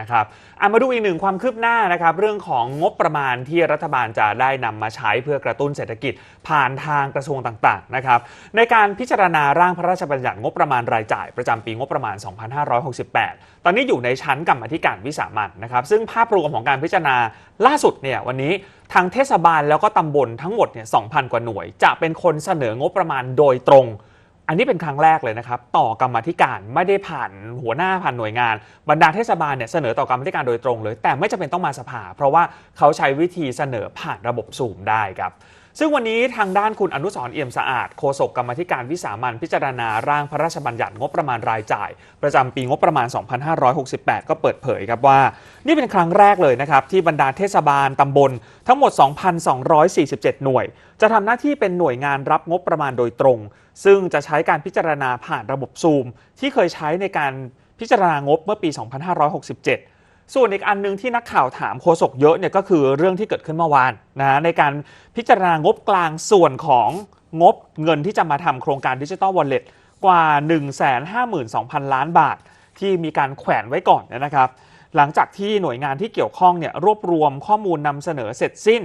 นะครับมาดูอีกหนึ่งความคืบหน้านะครับเรื่องของงบประมาณที่รัฐบาลจะได้นำมาใช้เพื่อกระตุ้นเศรษฐกิจผ่านทางกระทรวงต่างๆนะครับในการพิจารณาร่างพระราชบัญญัติงบประมาณรายจ่าย ประจำปีงบประมาณ 2568 ตอนนี้อยู่ในชั้นกรรมธิการวิสามันนะครับซึ่งภาพรวมของการพิจารณาล่าสุดเนี่ยวันนี้ทางเทศบาลแล้วก็ตำบลทั้งหมดเนี่ย2,000 กว่าหน่วย จะเป็นคนเสนองบประมาณโดยตรง อันนี้เป็นครั้งแรกเลยนะครับ ต่อกรรมาธิการไม่ได้ผ่านหัวหน้าผ่านหน่วยงาน บรรดาเทศบาลเนี่ยเสนอต่อกรรมาธิการโดยตรงเลย แต่ไม่จำเป็นต้องมาสภา เพราะว่าเขาใช้วิธีเสนอผ่านระบบสูมได้ครับ ซึ่งวันนี้ทางด้านคุณอนุสรเอี่ยมสะอาดโฆษกกรรมธิการวิสามันพิจารณาร่างพระราชบัญญัติงบประมาณรายจ่าย ประจำปีงบประมาณ 2568 ก็เปิดเผยครับว่า นี่เป็นครั้งแรกเลยนะครับ ที่บรรดาเทศบาลตำบลทั้งหมด 2,247 หน่วย จะทำหน้าที่เป็นหน่วยงานรับงบประมาณโดยตรง ซึ่งจะใช้การพิจารณาผ่านระบบซูม ที่เคยใช้ในการพิจารณางบเมื่อปี 2567 ส่วนอีกอันหนึงที่นักข่าวถามโฆษกเยอะเนี่ยก็คือเรื่องที่เกิดขึ้นเมื่อวานนะในการพิจารณางบกลางส่วนของงบเงินที่จะมาทำโครงการดิจิ t a ลวอลเล็ตกว่า 152,000 ล้านบาท ที่มีการแขวนไว้ก่อนนะครับ หลังจากที่หน่วยงานที่เกี่ยวข้องเนี่ยรวบรวมข้อมูลนำเสนอเสร็จสิ้น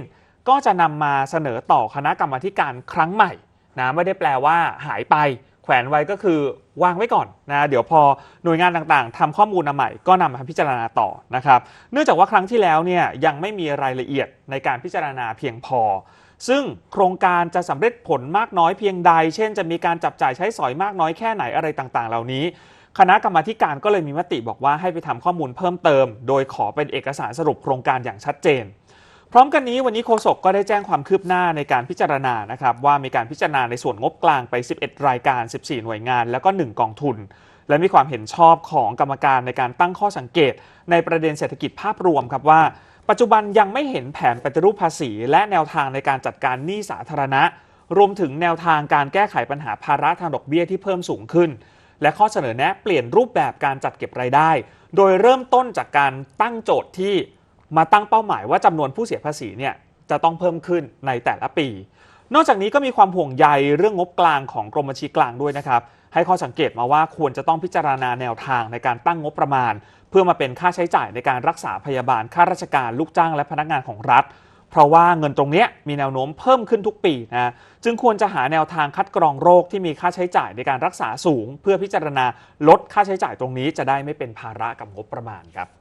ก็จะนำมาเสนอต่อคณะกรรมาการครั้งใหม่นะไม่ได้แปลว่าหายไป แขวนไว้ก็คือวางไว้ก่อนนะเดี๋ยวพอหน่วยงานต่างๆทำข้อมูลมาใหม่ก็นำมาพิจารณาต่อนะครับเนื่องจากว่าครั้งที่แล้วเนี่ยยังไม่มีรายละเอียดในการพิจารณาเพียงพอ ซึ่งโครงการจะสำเร็จผลมากน้อยเพียงใด เช่น จะมีการจับจ่ายใช้สอยมากน้อยแค่ไหนอะไรต่างๆ เหล่านี้ คณะกรรมาการก็เลยมีมติบอกว่าให้ไปทำข้อมูลเพิ่มเติม โดยขอเป็นเอกสารสรุปโครงการอย่างชัดเจน พร้อมกันนี้วันนี้โฆษกก็ได้แจ้งความคืบหน้าในการพิจารณานะครับว่ามีการพิจารณาในส่วนงบกลางไป 11 รายการ 14 หน่วยงาน แล้วก็ 1 กองทุน และมีความเห็นชอบของกรรมการในการตั้งข้อสังเกต ในประเด็นเศรษฐกิจภาพรวมครับว่า ปัจจุบันยังไม่เห็นแผนปฏิรูปภาษี และแนวทางในการจัดการหนี้สาธารณะ รวมถึงแนวทางการแก้ไขปัญหาภาระทางดอกเบี้ยที่เพิ่มสูงขึ้น และข้อเสนอแนะเปลี่ยนรูปแบบการจัดเก็บรายได้ โดยเริ่มต้นจากการตั้งโจทย์ที่ มาตั้งเป้าหมายว่าจำนวนผู้เสียภาษีเนี่ยจะต้องเพิ่มขึ้นในแต่ละปี นอกจากนี้ก็มีความห่วงใยเรื่องงบกลางของกรมบัญชีกลางด้วยนะครับ ให้ข้อสังเกตมาว่าควรจะต้องพิจารณาแนวทางในการตั้งงบประมาณ เพื่อมาเป็นค่าใช้จ่ายในการรักษาพยาบาลข้าราชการลูกจ้างและพนักงานของรัฐ เพราะว่าเงินตรงนี้มีแนวโน้มเพิ่มขึ้นทุกปีนะจึงควรจะหาแนวทางคัดกรองโรคที่มีค่าใช้จ่ายในการรักษาสูง เพื่อพิจารณาลดค่าใช้จ่ายตรงนี้จะได้ไม่เป็นภาระกับงบประมาณครับ